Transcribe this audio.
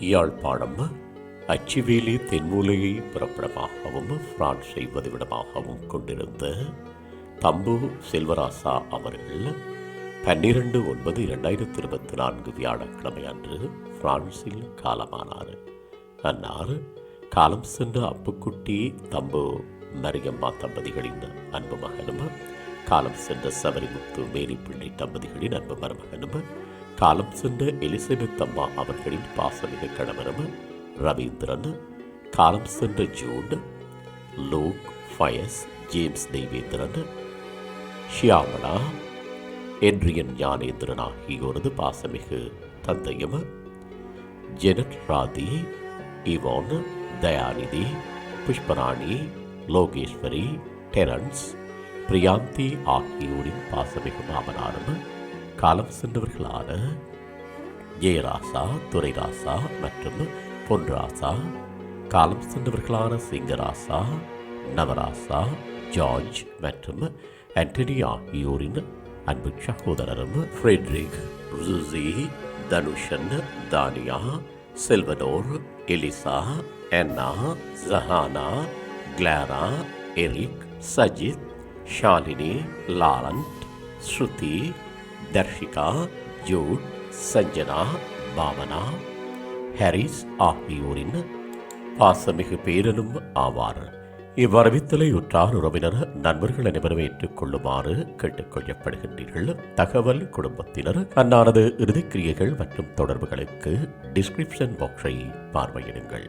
யாழ்ப்பாணம் அச்சுவேலி தென்மூலையை புறப்படமாகவும் பிரான்ஸை வதிவிடமாகவும் கொண்டிருந்த தம்பு செல்வராசா அவர்கள் பன்னிரண்டு ஒன்பது இரண்டாயிரத்தி இருபத்தி நான்கு வியாழக்கிழமை அன்று பிரான்சில் காலமானார். அன்னார் காலம் சென்ற அப்புக்குட்டி தம்பு மரியம்மா தம்பதிகளின் அன்பு மகனும் காலம் சென்ற சபரிமுத்து மேரி பிள்ளை தம்பதிகளின் அன்பு மருமகனும் காலம் சென்ற எலிசபெத் அம்மா அவர்களின் பாசமிகு கணவரும் ரவீந்திரன் காலம் சென்ற June Luke Fayas James Theivendran Shyamala என்றியன் Gnanendran ஆகியோரது பாசமிகு தந்தையும் Janet Rathi Ivan Thayanithi Pushparani Logeswari Terrence Priyanthi ஆகியோரின் பாசமிகு மாமனாரும் காலம் சென்றவர்களான ஜெயராசா துரைராசா மற்றும் பொன்ராசா. காலம் சென்றவர்களான சிங்கராசா நவராசா ஜார்ஜ் மற்றும் ஆண்டனி ஆகியோரின் அன்பு சகோதரரும் Frederick Ruchi தனுஷன் Tania Salvador Eliza Ena Jahana Clara Eric Sajith Shalini Laurent Shruthi Tharshika Jude Sanjana Bavana Harris ஆகியோரின் பாசமிகு பேரனும் ஆவார். இவ்வரவித்தலை உற்றார் உறவினர் நண்பர்கள் அனைவரும் ஏற்றுக்கொள்ளுமாறு கேட்டுக்கொள்ளப்படுகின்றீர்கள் தகவல் குடும்பத்தினர் அன்னாரது இறுதிக்கிரியைகள் மற்றும் தொடர்புகளுக்கு டிஸ்கிரிப்ஷன் பாக்ஸை பார்வையிடுங்கள்.